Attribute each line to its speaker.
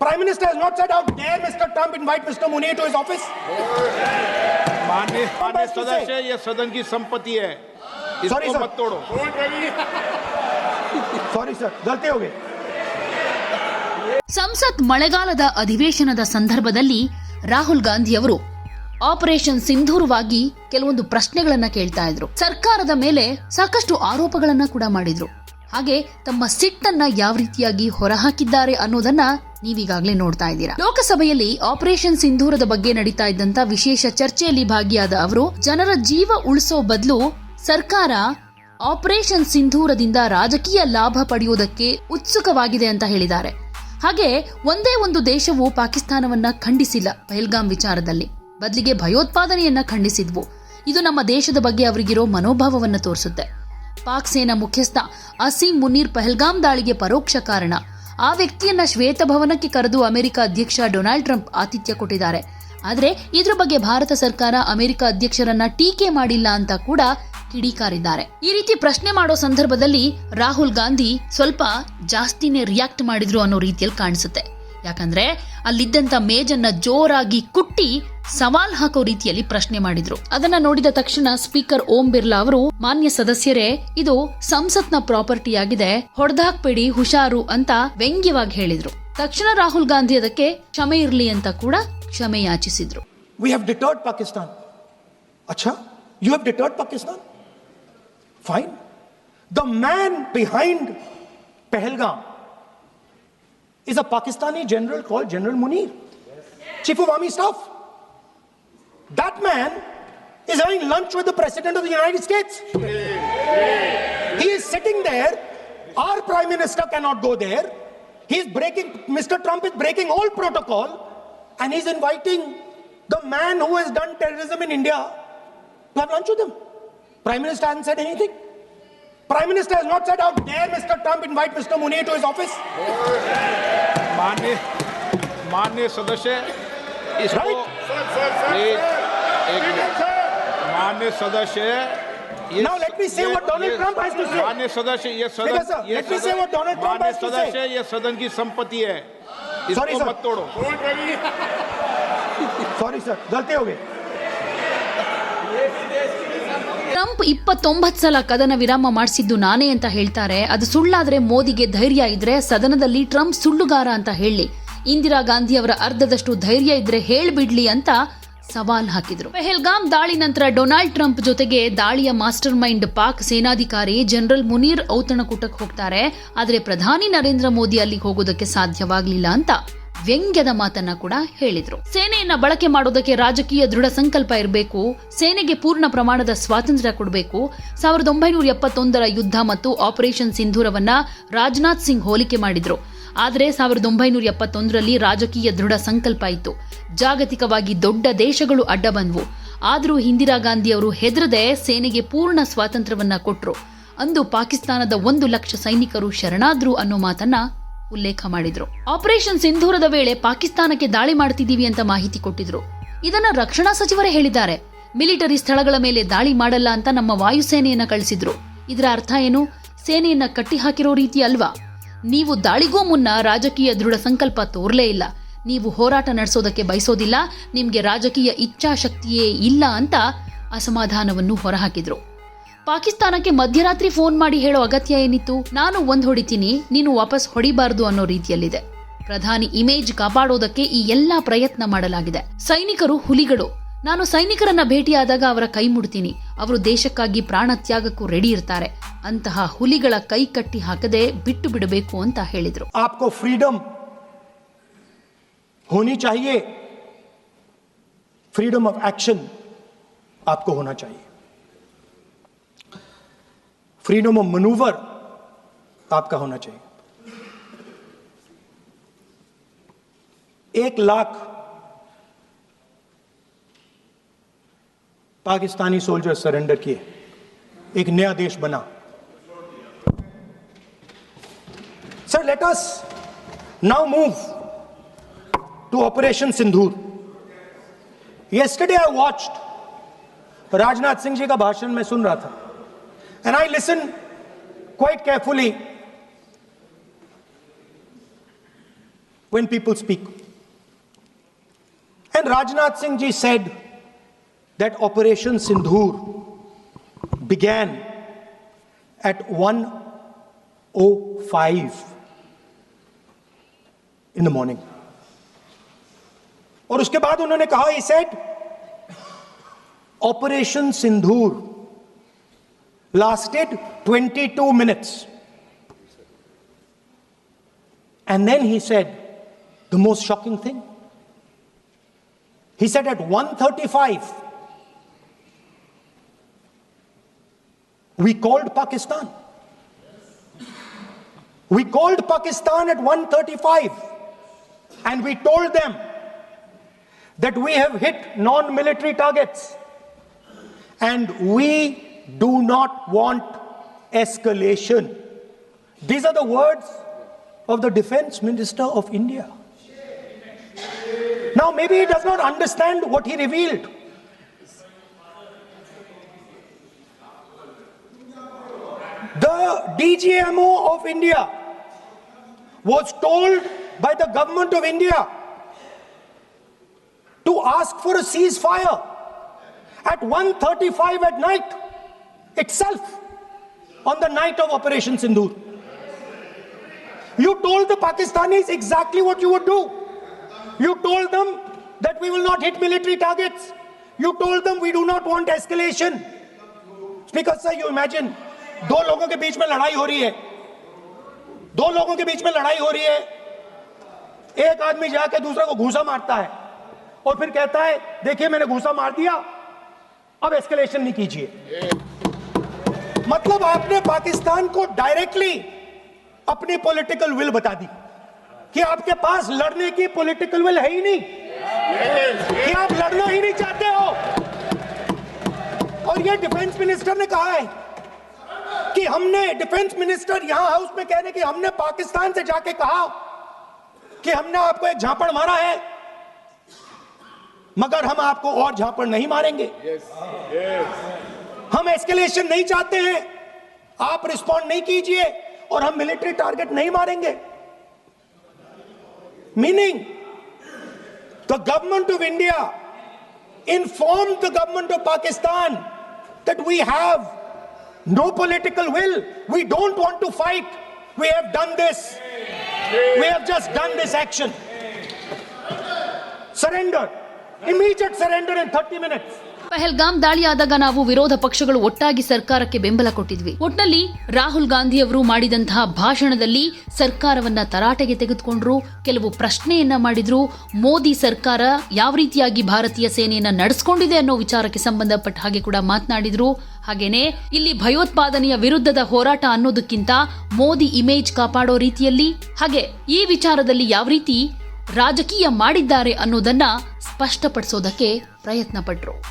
Speaker 1: Prime Minister has not said, how dare Mr. Trump invite Mr. Munir to his office?
Speaker 2: मान्य मान्य
Speaker 1: बात की
Speaker 2: सदस्य ये सदन की संपत्ति है
Speaker 1: Sorry,
Speaker 2: इसको
Speaker 1: sir.
Speaker 2: मत तोड़ो
Speaker 1: Sorry, sir. गलती हो गई
Speaker 3: ಸಂಸತ್ ಮಳೆಗಾಲದ ಅಧಿವೇಶನದ ಸಂದರ್ಭದಲ್ಲಿ ರಾಹುಲ್ ಗಾಂಧಿ ಅವರು ಆಪರೇಷನ್ ಸಿಂಧೂರವಾಗಿ ಕೆಲವೊಂದು ಪ್ರಶ್ನೆಗಳನ್ನ ಕೇಳ್ತಾ ಇದ್ರು ಸರ್ಕಾರದ ಮೇಲೆ ಸಾಕಷ್ಟು ಆರೋಪಗಳನ್ನ ಕೂಡ ಮಾಡಿದ್ರು ಹಾಗೆ ತಮ್ಮ ಸಿಟ್ಟನ್ನ ಯಾವ ರೀತಿಯಾಗಿ ಹೊರಹಾಕಿದ್ದಾರೆ ಅನ್ನೋದನ್ನ ನೀವೀಗಾಗಲೇ ನೋಡ್ತಾ ಇದ್ದೀರಾ. ಲೋಕಸಭೆಯಲ್ಲಿ ಆಪರೇಷನ್ ಸಿಂಧೂರದ ಬಗ್ಗೆ ನಡೀತಾ ಇದ್ದಂತ ವಿಶೇಷ ಚರ್ಚೆಯಲ್ಲಿ ಭಾಗಿಯಾದ ಅವರು, ಜನರ ಜೀವ ಉಳಿಸೋ ಬದಲು ಸರ್ಕಾರ ಆಪರೇಷನ್ ಸಿಂಧೂರದಿಂದ ರಾಜಕೀಯ ಲಾಭ ಪಡೆಯುವುದಕ್ಕೆ ಉತ್ಸುಕವಾಗಿದೆ ಅಂತ ಹೇಳಿದ್ದಾರೆ. ಹಾಗೆ ಒಂದೇ ಒಂದು ದೇಶವು ಪಾಕಿಸ್ತಾನವನ್ನ ಖಂಡಿಸಿಲ್ಲ ಪಹಲ್ಗಾಮ್ ವಿಚಾರದಲ್ಲಿ. ಬದಲಿಗೆ ಭಯೋತ್ಪಾದನೆಯನ್ನ ಖಂಡಿಸಿದ್ವು. ಇದು ನಮ್ಮ ದೇಶದ ಬಗ್ಗೆ ಅವರಿಗಿರೋ ಮನೋಭಾವವನ್ನ ತೋರಿಸುತ್ತೆ. ಪಾಕ್ ಸೇನಾ ಮುಖ್ಯಸ್ಥ ಅಸೀಂ ಮುನೀರ್ ಪಹಲ್ಗಾಮ್ ದಾಳಿಗೆ ಪರೋಕ್ಷ ಕಾರಣ. ಆ ವ್ಯಕ್ತಿಯನ್ನ ಶ್ವೇತಭವನಕ್ಕೆ ಕರೆದು ಅಮೆರಿಕ ಅಧ್ಯಕ್ಷ ಡೊನಾಲ್ಡ್ ಟ್ರಂಪ್ ಆತಿಥ್ಯ ಕೊಟ್ಟಿದ್ದಾರೆ. ಆದರೆ ಇದ್ರ ಬಗ್ಗೆ ಭಾರತ ಸರ್ಕಾರ ಅಮೆರಿಕ ಅಧ್ಯಕ್ಷರನ್ನ ಟೀಕೆ ಮಾಡಿಲ್ಲ ಅಂತ ಕೂಡ ಕಿಡಿಕಾರಿದ್ದಾರೆ. ಈ ರೀತಿ ಪ್ರಶ್ನೆ ಮಾಡೋ ಸಂದರ್ಭದಲ್ಲಿ ರಾಹುಲ್ ಗಾಂಧಿ ಸ್ವಲ್ಪ ಜಾಸ್ತಿನೇ ರಿಯಾಕ್ಟ್ ಮಾಡಿದ್ರು ಅನ್ನೋ ರೀತಿಯಲ್ಲಿ ಕಾಣಿಸುತ್ತೆ. ಯಾಕಂದ್ರೆ ಅಲ್ಲಿದ್ದಂಥ ಮೇಜನ್ನ ಜೋರಾಗಿ ಕುಟ್ಟಿ ಸವಾಲ್ ಹಾಕೋ ರೀತಿಯಲ್ಲಿ ಪ್ರಶ್ನೆ ಮಾಡಿದ್ರು ಅದನ್ನ ನೋಡಿದ ತಕ್ಷಣ ಸ್ಪೀಕರ್ ಓಂ ಬಿರ್ಲಾ ಅವರು, ಮಾನ್ಯ ಸದಸ್ಯರೇ, ಇದು ಸಂಸತ್ನ ಪ್ರಾಪರ್ಟಿ ಆಗಿದೆ, ಹೊಡೆದಾಕ್ಬೇಡಿ, ಹುಷಾರು ಅಂತ ವ್ಯಂಗ್ಯವಾಗಿ ಹೇಳಿದ್ರು ತಕ್ಷಣ ರಾಹುಲ್ ಗಾಂಧಿ ಅದಕ್ಕೆ, ಕ್ಷಮೆ ಇರ್ಲಿ ಅಂತ ಕೂಡ ಕ್ಷಮೆ ಯಾಚಿಸಿದ್ರು
Speaker 1: We have deterred Pakistan you have deterred Pakistan? Fine. The man behind Pahalgam is a Pakistani general called General Munir, Chief of Army Staff. That man is having lunch with the President of the United States. He is sitting there. Our Prime Minister cannot go there. He is breaking, Mr. Trump is breaking all protocol and he's inviting the man who has done terrorism in India to have lunch with him. Prime Minister hasn't said anything. Prime Minister has not said, how dare Mr. Trump invite Mr. Munir to his office?
Speaker 2: मान्य मान्य सदस्य इसको
Speaker 1: Right.
Speaker 2: Please एक minute सदस्य
Speaker 1: Now let me say what Donald Trump has to say.
Speaker 2: मान्य सदस्य ये सदन
Speaker 1: sir,
Speaker 2: ये
Speaker 1: let me say what Donald Trump has to say.
Speaker 2: सदस्य ये सदन की संपत्ति है
Speaker 1: Sorry,
Speaker 2: इसको
Speaker 1: sir.
Speaker 2: मत तोड़ो
Speaker 1: Sorry, sir. गलती हो गई
Speaker 3: ಟ್ರಂಪ್ ಇಪ್ಪತ್ತೊಂಬತ್ತು ಸಲ ಕದನ ವಿರಾಮ ಮಾಡಿಸಿದ್ದು ನಾನೇ ಅಂತ ಹೇಳ್ತಾರೆ. ಅದು ಸುಳ್ಳಾದ್ರೆ ಮೋದಿಗೆ ಧೈರ್ಯ ಇದ್ರೆ ಸದನದಲ್ಲಿ ಟ್ರಂಪ್ ಸುಳ್ಳುಗಾರ ಅಂತ ಹೇಳಿ. ಇಂದಿರಾ ಗಾಂಧಿ ಅವರ ಅರ್ಧದಷ್ಟು ಧೈರ್ಯ ಇದ್ರೆ ಹೇಳ್ಬಿಡ್ಲಿ ಅಂತ ಸವಾಲ್ ಹಾಕಿದ್ರು. ಪೆಹಲ್ಗಾಮ್ ದಾಳಿ ನಂತರ ಡೊನಾಲ್ಡ್ ಟ್ರಂಪ್ ಜೊತೆಗೆ ದಾಳಿಯ ಮಾಸ್ಟರ್ ಮೈಂಡ್ ಪಾಕ್ ಸೇನಾಧಿಕಾರಿ ಜನರಲ್ ಮುನೀರ್ ಔತಣಕೂಟಕ್ಕೆ ಹೋಗ್ತಾರೆ. ಆದರೆ ಪ್ರಧಾನಿ ನರೇಂದ್ರ ಮೋದಿ ಅಲ್ಲಿಗೆ ಹೋಗೋದಕ್ಕೆ ಸಾಧ್ಯವಾಗಲಿಲ್ಲ ಅಂತ ವ್ಯಂಗ್ಯದ ಮಾತನ್ನ ಕೂಡ ಹೇಳಿದ್ರು. ಸೇನೆಯನ್ನ ಬಳಕೆ ಮಾಡೋದಕ್ಕೆ ರಾಜಕೀಯ ದೃಢ ಸಂಕಲ್ಪ ಇರಬೇಕು, ಸೇನೆಗೆ ಪೂರ್ಣ ಪ್ರಮಾಣದ ಸ್ವಾತಂತ್ರ್ಯ ಕೊಡಬೇಕು. ಸಾವಿರದ ಒಂಬೈನೂರ ಎಪ್ಪತ್ತೊಂದರ ಯುದ್ಧ ಮತ್ತು ಆಪರೇಷನ್ ಸಿಂಧೂರವನ್ನ ರಾಜನಾಥ್ ಸಿಂಗ್ ಹೋಲಿಕೆ ಮಾಡಿದ್ರು. ಆದರೆ ಸಾವಿರದ ಒಂಬೈನೂರ ಎಪ್ಪತ್ತೊಂದರಲ್ಲಿ ರಾಜಕೀಯ ದೃಢ ಸಂಕಲ್ಪ ಇತ್ತು. ಜಾಗತಿಕವಾಗಿ ದೊಡ್ಡ ದೇಶಗಳು ಅಡ್ಡ ಬಂದ್ವು ಆದರೂ ಇಂದಿರಾ ಗಾಂಧಿ ಅವರು ಹೆದರದೆ ಸೇನೆಗೆ ಪೂರ್ಣ ಸ್ವಾತಂತ್ರ್ಯವನ್ನ ಕೊಟ್ಟರು ಅಂದು ಪಾಕಿಸ್ತಾನದ ಒಂದು ಲಕ್ಷ ಸೈನಿಕರು ಶರಣಾದ್ರು ಅನ್ನೋ ಮಾತನ್ನ ಉಲ್ಲೇಖ ಮಾಡಿದ್ರು. ಆಪರೇಷನ್ ಸಿಂಧೂರದ ವೇಳೆ ಪಾಕಿಸ್ತಾನಕ್ಕೆ ದಾಳಿ ಮಾಡ್ತಿದ್ದೀವಿ ಅಂತ ಮಾಹಿತಿ ಕೊಟ್ಟಿದ್ರು. ಇದನ್ನ ರಕ್ಷಣಾ ಸಚಿವರೇ ಹೇಳಿದ್ದಾರೆ. ಮಿಲಿಟರಿ ಸ್ಥಳಗಳ ಮೇಲೆ ದಾಳಿ ಮಾಡಲ್ಲ ಅಂತ ನಮ್ಮ ವಾಯುಸೇನೆಯನ್ನ ಕಳಿಸಿದ್ರು. ಇದರ ಅರ್ಥ ಏನು? ಸೇನೆಯನ್ನ ಕಟ್ಟಿ ಹಾಕಿರೋ ರೀತಿ ಅಲ್ವಾ? ನೀವು ದಾಳಿಗೂ ಮುನ್ನ ರಾಜಕೀಯ ದೃಢ ಸಂಕಲ್ಪ ತೋರ್ಲೇ ಇಲ್ಲ. ನೀವು ಹೋರಾಟ ನಡೆಸೋದಕ್ಕೆ ಬಯಸೋದಿಲ್ಲ. ನಿಮ್ಗೆ ರಾಜಕೀಯ ಇಚ್ಛಾಶಕ್ತಿಯೇ ಇಲ್ಲ ಅಂತ ಅಸಮಾಧಾನವನ್ನು ಹೊರಹಾಕಿದ್ರು. ಪಾಕಿಸ್ತಾನಕ್ಕೆ ಮಧ್ಯರಾತ್ರಿ ಫೋನ್ ಮಾಡಿ ಹೇಳೋ ಅಗತ್ಯ ಏನಿತ್ತು ನಾನು ಒಂದ್ ಹೊಡಿತೀನಿ ನೀನು ವಾಪಸ್ ಹೊಡಿಬಾರ್ದು ಅನ್ನೋ ರೀತಿಯಲ್ಲಿದೆ ಪ್ರಧಾನಿ ಇಮೇಜ್ ಕಾಪಾಡೋದಕ್ಕೆ ಈ ಎಲ್ಲಾ ಪ್ರಯತ್ನ ಮಾಡಲಾಗಿದೆ ಸೈನಿಕರು ಹುಲಿಗಳು ನಾನು ಸೈನಿಕರನ್ನ ಭೇಟಿಯಾದಾಗ ಅವರ ಕೈ ಮುಡ್ತೀನಿ ಅವರು ದೇಶಕ್ಕಾಗಿ ಪ್ರಾಣ ತ್ಯಾಗಕ್ಕೂ ರೆಡಿ ಇರ್ತಾರೆ ಅಂತಹ ಹುಲಿಗಳ ಕೈ ಕಟ್ಟಿ ಹಾಕದೆ ಬಿಟ್ಟು ಬಿಡಬೇಕು ಅಂತ ಹೇಳಿದ್ರು
Speaker 1: आपको फ्रीडम होनी चाहिए फ्रीडम ऑफ एक्शन आपको होना चाहिए फ्रीडम ऑफ़ मनूवर आपका होना चाहिए। एक लाख पाकिस्तानी सोल्जर सरेंडर किए। एक नया देश बना। Sir let us now move to Operation Sindhur. Yesterday I watched Rajnath Singh ji का भाषण मैं सुन रहा था। And I listened quite carefully when people speak. And Rajnath Singh ji said that Operation Sindhur began at 1:05 in the morning. और उसके बाद उन्होंने कहा he said Operation Sindhur lasted 22 minutes. And then he said the most shocking thing. He said at 135 we called Pakistan. We called Pakistan at 135 and we told them that we have hit non military targets and we do not want escalation. These are the words of the Defense Minister of India. Now, maybe he does not understand what he revealed. The DGMO of India was told by the government of India to ask for a ceasefire at 1:35 at night itself on the night of Operation Sindoor. You told the Pakistanis exactly what you would do. You told them that we will not hit military targets. You told them we do not want escalation. Speaker sir, you imagine दो लोगों के बीच में लड़ाई हो रही है दो लोगों के बीच में लड़ाई हो रही है एक आदमी जाके दूसरे को घूसा मारता है और फिर कहता है देखिए मैंने घूसा मार दिया अब एस्केलेशन नहीं कीजिए मतलब आपने पाकिस्तान को डायरेक्टली अपनी पॉलिटिकल विल बता दी कि आपके पास लड़ने की पॉलिटिकल विल है ही नहीं। कि आप लड़ना ही नहीं चाहते हो। और ये डिफेंस मिनिस्टर ने कहा है कि हमने डिफेंस मिनिस्टर यहाँ हाउस में कह रहे कि हमने पाकिस्तान से जाके कहा कि हमने आपको एक झापड़ मारा है, मगर हम आपको और झापड़ नहीं मारेंगे। हम एस्केलेशन नहीं चाहते हैं। आप रिस्पॉन्ड नहीं कीजिए और हम मिलिट्री टारगेट नहीं मारेंगे। Meaning the government of India inform the government of Pakistan that we have no political will we don't want to fight we have done this we have just done this action surrender Immediate surrender in 30 minutes.
Speaker 3: Pahalgam ದಾಳಿ ಆದಾಗ ನಾವು ವಿರೋಧ ಪಕ್ಷಗಳು ಒಟ್ಟಾಗಿ ಸರ್ಕಾರಕ್ಕೆ ಬೆಂಬಲ ಕೊಟ್ಟಿದ್ವಿ. ಒಟ್ನಲ್ಲಿ ರಾಹುಲ್ ಗಾಂಧಿ ಅವರು ಮಾಡಿದಂತಹ ಭಾಷಣದಲ್ಲಿ ಸರ್ಕಾರವನ್ನ ತರಾಟೆಗೆ ತೆಗೆದುಕೊಂಡ್ರು, ಕೆಲವು ಪ್ರಶ್ನೆಯನ್ನ ಮಾಡಿದ್ರು. ಮೋದಿ ಸರ್ಕಾರ ಯಾವ ರೀತಿಯಾಗಿ ಭಾರತೀಯ ಸೇನೆಯನ್ನ ನಡೆಸ್ಕೊಂಡಿದೆ ಅನ್ನೋ ವಿಚಾರಕ್ಕೆ ಸಂಬಂಧಪಟ್ಟ ಹಾಗೆ ಕೂಡ ಮಾತನಾಡಿದ್ರು. ಹಾಗೇನೆ, ಇಲ್ಲಿ ಭಯೋತ್ಪಾದನೆಯ ವಿರುದ್ಧದ ಹೋರಾಟ ಅನ್ನೋದಕ್ಕಿಂತ ಮೋದಿ ಇಮೇಜ್ ಕಾಪಾಡೋ ರೀತಿಯಲ್ಲಿ, ಹಾಗೆ ಈ ವಿಚಾರದಲ್ಲಿ ಯಾವ ರೀತಿ ರಾಜಕೀಯ ಮಾಡಿದ್ದಾರೆ ಅನ್ನೋದನ್ನ ಸ್ಪಷ್ಟಪಡಿಸೋದಕ್ಕೆ ಪ್ರಯತ್ನ ಪಟ್ರು